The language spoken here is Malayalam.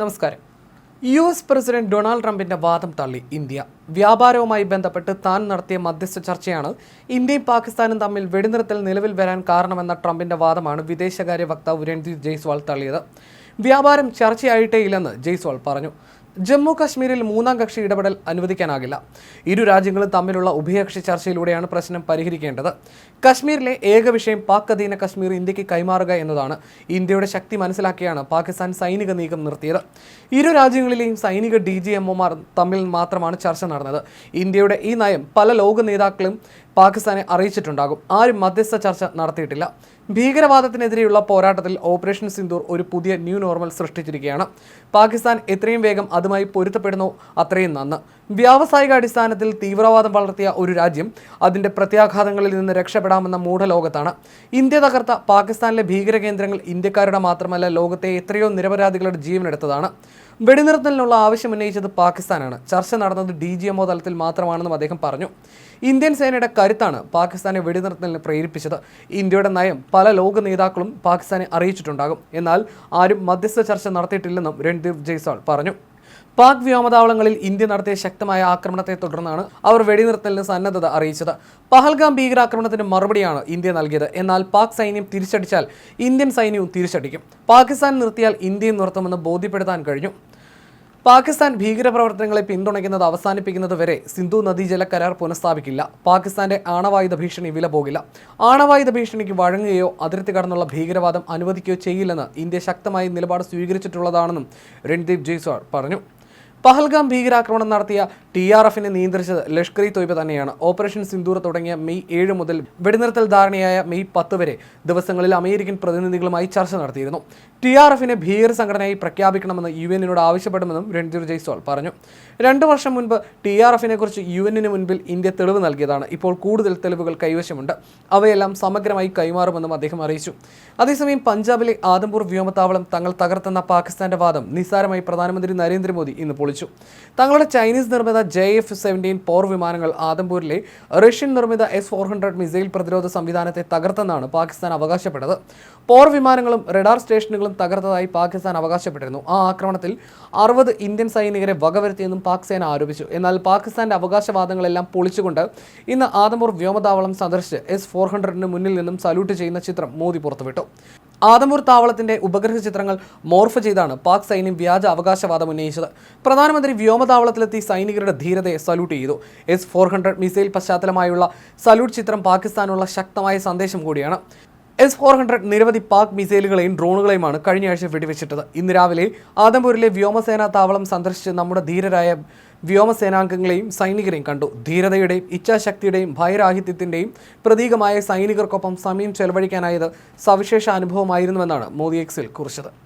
നമസ്കാരം. യു എസ് പ്രസിഡന്റ് ഡൊണാൾഡ് ട്രംപിന്റെ വാദം തള്ളി ഇന്ത്യ. വ്യാപാരവുമായി ബന്ധപ്പെട്ട് താൻ നടത്തിയ മധ്യസ്ഥ ചർച്ചയാണ് ഇന്ത്യയും പാകിസ്ഥാനും തമ്മിൽ വെടിനിർത്തൽ നിലവിൽ വരാൻ കാരണമെന്ന ട്രംപിന്റെ വാദമാണ് വിദേശകാര്യ വക്താവ് രൺദീപ് ജയ്സ്വാൾ തള്ളിയത്. വ്യാപാരം ചർച്ചയായിട്ടേ ഇല്ലെന്ന് ജയ്സ്വാൾ പറഞ്ഞു. ജമ്മു കാശ്മീരിൽ മൂന്നാം കക്ഷി ഇടപെടൽ അനുവദിക്കാനാകില്ല. ഇരു രാജ്യങ്ങളും തമ്മിലുള്ള ഉഭയകക്ഷി ചർച്ചയിലൂടെയാണ് പ്രശ്നം പരിഹരിക്കേണ്ടത്. കശ്മീരിലെ ഏക വിഷയം പാക് അധീന കശ്മീർ ഇന്ത്യയ്ക്ക് കൈമാറുക എന്നതാണ്. ഇന്ത്യയുടെ ശക്തി മനസ്സിലാക്കിയാണ് പാകിസ്ഥാൻ സൈനിക നീക്കം നിർത്തിയത്. ഇരു രാജ്യങ്ങളിലെയും സൈനിക ഡി ജി എംഒമാർ തമ്മിൽ മാത്രമാണ് ചർച്ച നടന്നത്. ഇന്ത്യയുടെ ഈ നയം പല ലോക നേതാക്കളും പാകിസ്ഥാനെ അറിയിച്ചിട്ടുണ്ടാകും. ആരും മധ്യസ്ഥ ചർച്ച നടത്തിയിട്ടില്ല. ഭീകരവാദത്തിനെതിരെയുള്ള പോരാട്ടത്തിൽ ഓപ്പറേഷൻ സിന്ദൂർ ഒരു പുതിയ ന്യൂ നോർമൽ സൃഷ്ടിച്ചിരിക്കുകയാണ്. പാകിസ്ഥാൻ എത്രയും വേഗം അതുമായി പൊരുത്തപ്പെടുന്നു അത്രയും നന്ന്. വ്യാവസായിക അടിസ്ഥാനത്തിൽ തീവ്രവാദം വളർത്തിയ ഒരു രാജ്യം അതിന്റെ പ്രത്യാഘാതങ്ങളിൽ നിന്ന് രക്ഷപ്പെടാമെന്ന മൂഢലോകത്താണ്. ഇന്ത്യ തകർത്ത പാകിസ്ഥാനിലെ ഭീകര കേന്ദ്രങ്ങൾ ഇന്ത്യക്കാരുടെ മാത്രമല്ല ലോകത്തെ എത്രയോ നിരപരാധികളുടെ ജീവനെടുത്തതാണ്. വെടിനിർത്തലിനുള്ള ആവശ്യം ഉന്നയിച്ചത് പാകിസ്ഥാനാണ്. ചർച്ച നടന്നത് ഡി ജി എംഒ തലത്തിൽ മാത്രമാണെന്നും അദ്ദേഹം പറഞ്ഞു. ഇന്ത്യൻ സേനയുടെ കരുത്താണ് പാകിസ്ഥാനെ വെടിനിർത്തലിന് പ്രേരിപ്പിച്ചത്. ഇന്ത്യയുടെ നയം പല ലോക നേതാക്കളും പാകിസ്ഥാനെ അറിയിച്ചിട്ടുണ്ടാകും. എന്നാൽ ആരും മധ്യസ്ഥ ചർച്ച നടത്തിയിട്ടില്ലെന്നും രൺദീപ് ജയ്സ്വാൾ പറഞ്ഞു. പാക് വ്യോമതാവളങ്ങളിൽ ഇന്ത്യ നടത്തിയ ശക്തമായ ആക്രമണത്തെ തുടർന്നാണ് അവർ വെടിനിർത്തലിന് സന്നദ്ധത അറിയിച്ചത്. പഹൽഗാം ഭീകരാക്രമണത്തിന് മറുപടിയാണ് ഇന്ത്യ നൽകിയത്. എന്നാൽ പാക് സൈന്യം തിരിച്ചടിച്ചാൽ ഇന്ത്യൻ സൈന്യവും തിരിച്ചടിക്കും. പാകിസ്ഥാൻ നിർത്തിയാൽ ഇന്ത്യയും നിർത്തുമെന്ന് ബോധ്യപ്പെടുത്താൻ കഴിഞ്ഞു. പാകിസ്ഥാൻ ഭീകരപ്രവർത്തനങ്ങളെ പിന്തുണയ്ക്കുന്നത് അവസാനിപ്പിക്കുന്നത് വരെ സിന്ധു നദീജല കരാർ പുനഃസ്ഥാപിക്കില്ല. പാകിസ്ഥാന്റെ ആണവായുധ ഭീഷണി വില പോകില്ല ആണവായുധ ഭീഷണിക്ക് വഴങ്ങുകയോ അതിർത്തി കടന്നുള്ള ഭീകരവാദം അനുവദിക്കുകയോ ചെയ്യില്ലെന്ന് ഇന്ത്യ ശക്തമായി നിലപാട് സ്വീകരിച്ചിട്ടുള്ളതാണെന്നും രൺദീപ് ജയ്സ്വാൾ പറഞ്ഞു. പഹൽഗാം ഭീകരാക്രമണം നടത്തിയ ടി ആർ എഫിനെ നിയന്ത്രിച്ചത് ലഷ്കർ ഇ തൊയ്ബ തന്നെയാണ്. ഓപ്പറേഷൻ സിന്ദൂർ തുടങ്ങിയ മെയ് ഏഴ് മുതൽ വെടിനിർത്തൽ ധാരണയായ മെയ് പത്ത് വരെ ദിവസങ്ങളിൽ അമേരിക്കൻ പ്രതിനിധികളുമായി ചർച്ച നടത്തിയിരുന്നു. ടി ആർ എഫിനെ ഭീകര സംഘടനയായി പ്രഖ്യാപിക്കണമെന്ന് യു എന്നിനോട് ആവശ്യപ്പെടുമെന്നും രൺധീർ ജയ്സ്വാൾ പറഞ്ഞു. രണ്ടു വർഷം മുൻപ് ടി ആർ എഫിനെ കുറിച്ച് യു എന്നിന് മുൻപിൽ ഇന്ത്യ തെളിവ് നൽകിയതാണ്. ഇപ്പോൾ കൂടുതൽ തെളിവുകൾ കൈവശമുണ്ട്. അവയെല്ലാം സമഗ്രമായി കൈമാറുമെന്നും അദ്ദേഹം അറിയിച്ചു. അതേസമയം പഞ്ചാബിലെ ആദംപൂർ വ്യോമത്താവളം തങ്ങൾ തകർത്തെന്ന പാകിസ്ഥാന്റെ വാദം നിസ്സാരമായി പ്രധാനമന്ത്രി നരേന്ദ്രമോദി ഇന്ന് പൊളിച്ചു. തങ്ങളുടെ ചൈനീസ് നിർമ്മിത ജെ എഫ് സെവന്റീൻ പോർ വിമാനങ്ങൾ ആദംപൂരിലെ റഷ്യൻ നിർമ്മിത എസ് ഫോർ ഹൺഡ്രഡ് മിസൈൽ പ്രതിരോധ സംവിധാനത്തെ തകർത്തെന്നാണ് പാകിസ്ഥാൻ അവകാശപ്പെട്ടത്. പോർ വിമാനങ്ങളും റഡാർ സ്റ്റേഷനുകളും തകർത്തതായി പാകിസ്ഥാൻ അവകാശപ്പെട്ടിരുന്നു. ആ ആക്രമണത്തിൽ അറുപത് ഇന്ത്യൻ സൈനികരെ വകവരുത്തിയെന്നും പാക് സേന ആരോപിച്ചു. എന്നാൽ പാകിസ്ഥാന്റെ അവകാശവാദങ്ങളെല്ലാം പൊളിച്ചുകൊണ്ട് ഇന്ന് ആദംപൂർ വ്യോമതാവളം സന്ദർശിച്ച് എസ് ഫോർ ഹൺഡ്രഡിന് മുന്നിൽ നിന്നും സല്യൂട്ട് ചെയ്യുന്ന ചിത്രം മോദി പുറത്തുവിട്ടു. ആദംപൂർ താവളത്തിന്റെ ഉപഗ്രഹ ചിത്രങ്ങൾ മോർഫ് ചെയ്താണ് പാക് സൈന്യം വ്യാജ അവകാശവാദം ഉന്നയിച്ചത്. പ്രധാനമന്ത്രി വ്യോമതാവളത്തിലെത്തി സൈനികരുടെ ധീരതയെ സല്യൂട്ട് ചെയ്തു. എസ് ഫോർ ഹൺഡ്രഡ് മിസൈൽ പശ്ചാത്തലമായുള്ള സല്യൂട്ട് ചിത്രം പാകിസ്ഥാനുള്ള ശക്തമായ സന്ദേശം കൂടിയാണ്. എസ് ഫോർ ഹൺഡ്രഡ് നിരവധി പാക് മിസൈലുകളെയും ഡ്രോണുകളെയുമാണ് കഴിഞ്ഞ ആഴ്ച വെടിവെച്ചിട്ടത്. ഇന്ന് രാവിലെ ആദംപൂരിലെ വ്യോമസേനാ താവളം സന്ദർശിച്ച് നമ്മുടെ ധീരരായ വ്യോമസേനാംഗങ്ങളെയും സൈനികരെയും കണ്ടു. ധീരതയുടെയും ഇച്ഛാശക്തിയുടെയും ഭയരാഹിത്യത്തിന്റെയും പ്രതീകമായ സൈനികർക്കൊപ്പം സമയം ചെലവഴിക്കാനായത് സവിശേഷ അനുഭവമായിരുന്നുവെന്നാണ് മോദി എക്സിൽ കുറിച്ചത്.